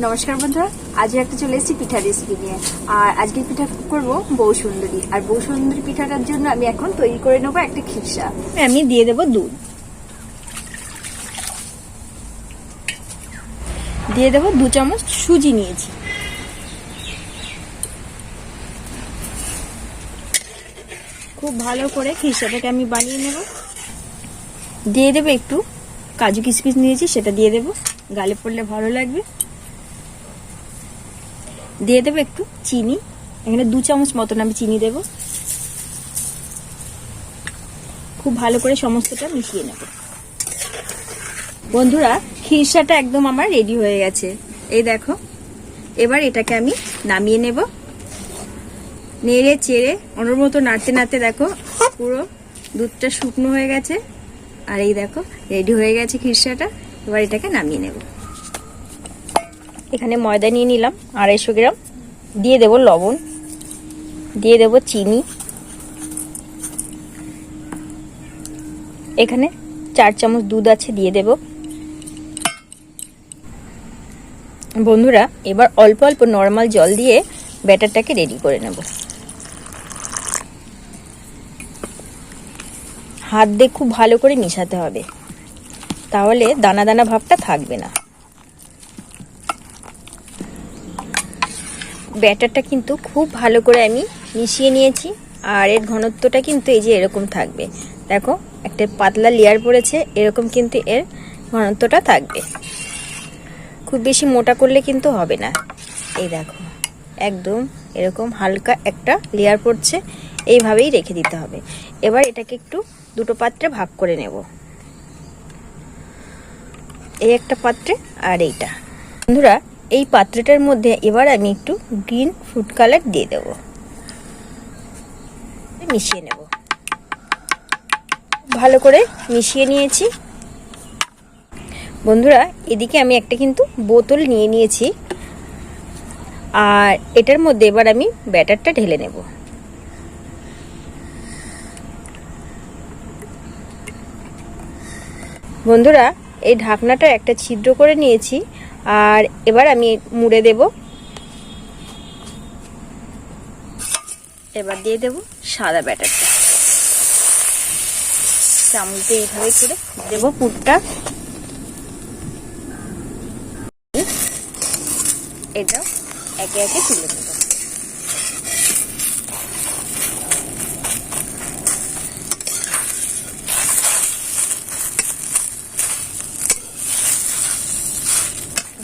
নমস্কার বন্ধুরা, আজকে একটা চলে এসেছি পিঠা রেসিপি নিয়ে। আর আজকে পিঠা করব বউ সুন্দরী। আর বউ সুন্দরী পিঠাটার জন্য আমি এখন তৈরি করে নেব একটা খিরসা। আমি দিয়ে দেব দুধ। দিয়ে দেব দু চামচ সুজি নিয়েছি। খুব ভালো করে খিরসাটাকে আমি বানিয়ে নেব। দিয়ে দেবো একটু কাজু কিশমিশ নিয়েছি, সেটা দিয়ে দেবো। গালে পড়লে ভালো লাগবে। দিয়ে দেবো একটু চিনি। এখানে দু চামচ মতন আমি চিনি দেব। খুব ভালো করে সমস্তটা মিশিয়ে নেব। বন্ধুরা খিরসাটা একদম আমার রেডি হয়ে গেছে। এই দেখো, এবার এটাকে আমি নামিয়ে নেব। নেড়ে চেড়ে অনর মতো নাড়তে নাড়তে দেখো, পুরো দুধটা শুকনো হয়ে গেছে। আর এই দেখো রেডি হয়ে গেছে খিরসাটা এবার এটাকে নামিয়ে নেব। এখানে ময়দা নিয়ে নিলাম, আড়াইশো গ্রাম। দিয়ে দেব লবণ, দিয়ে দেব চিনি। এখানে চার চামচ দুধ আছে, দিয়ে দেব। বন্ধুরা, এবার অল্প অল্প নর্মাল জল দিয়ে ব্যাটারটাকে রেডি করে নেব। হাত দিয়ে খুব ভালো করে মিশাতে হবে। তাহলে দানা দানা ভাবটা থাকবে না। ব্যাটারটা কিন্তু খুব ভালো করে আমি মিশিয়ে নিয়েছি, আর এর ঘনত্বটা কিন্তু এই যে এরকম থাকবে। দেখো, একটা পাতলা লেয়ার পড়েছে, এরকম কিন্তু এর ঘনত্বটা থাকবে। খুব বেশি মোটা করলে কিন্তু হবে না। এই দেখো, একদম এরকম হালকা একটা লেয়ার পড়ছে, এইভাবেই রেখে দিতে হবে। এবার এটাকে একটু দুটো পাত্রে ভাগ করে নেব। এই একটা পাত্রে আর এইটা। বন্ধুরা এই পাত্রটার মধ্যে এবার আমি একটু গ্রিন ফুড কালার দিয়ে দেব। মিশিয়ে নেব। ভালো করে মিশিয়ে নিয়েছি। বন্ধুরা, এদিকে আমি একটা কিন্তু বোতল নিয়ে নিয়েছি। আর এটার মধ্যে এবার আমি ব্যাটারটা ঢেলে নেব। বন্ধুরা, এই ঢাকনাটা একটা ছিদ্র করে নিয়েছি। আর এবার আমি মুড়ে দেব। এবার দিয়ে দেব সাদা ব্যাটারটা। চামচে এইভাবে করে দেব পুরটা। এটা একে একে তুলে নেব।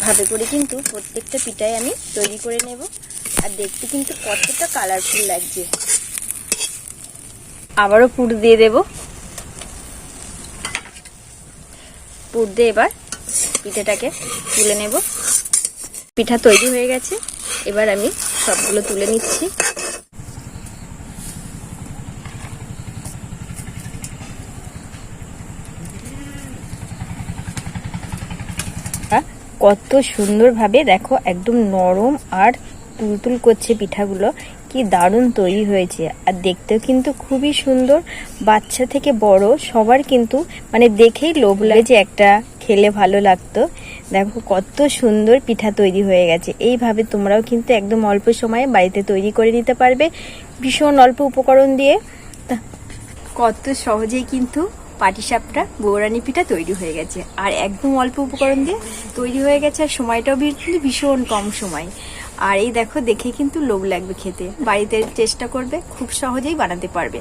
ভাবে করে কিন্তু প্রত্যেকটা পিঠাই আমি তৈরি করে নেব। আর দেখতে কিন্তু কতটা কালারফুল লাগছে। আবারও পুর দিয়ে দেব। পুর দিয়ে এবার পিঠাটাকে তুলে নেব। পিঠা তৈরি হয়ে গেছে। এবার আমি সবগুলো তুলে নিচ্ছি। কত সুন্দরভাবে দেখো, একদম নরম আর তুলতুল করছে পিঠাগুলো। কি দারুণ তৈরি হয়েছে। আর দেখতেও কিন্তু খুবই সুন্দর। বাচ্চা থেকে বড় সবার কিন্তু মানে দেখেই লোভ লাগে যে একটা খেলে ভালো লাগতো। দেখো কত সুন্দর পিঠা তৈরি হয়ে গেছে। এইভাবে তোমরাও কিন্তু একদম অল্প সময়ে বাড়িতে তৈরি করে নিতে পারবে। ভীষণ অল্প উপকরণ দিয়ে। কত সহজেই কিন্তু পাটিসাপটা বৌরানি পিঠা তৈরি হয়ে গেছে। আর একদম অল্প উপকরণ দিয়ে তৈরি হয়ে গেছে, আর সময়টাও কিন্তু ভীষণ কম সময়। আর এই দেখো, দেখে কিন্তু লোভ লাগবে খেতে। বাড়িতে চেষ্টা করবে, খুব সহজেই বানাতে পারবে।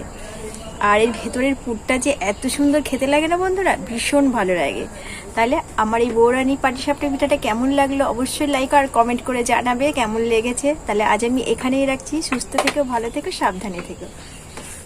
আর এর ভেতরের পুরটা যে এত সুন্দর খেতে লাগে না বন্ধুরা, ভীষণ ভালো লাগে। তাহলে আমার এই বৌরানি পাটিসাপটা পিঠাটা কেমন লাগল অবশ্যই লাইক আর কমেন্ট করে জানাবে, কেমন লেগেছে। তাহলে আজ আমি এখানেই রাখছি। সুস্থ থেকেও ভালো থেকে, সাবধানে থেকো।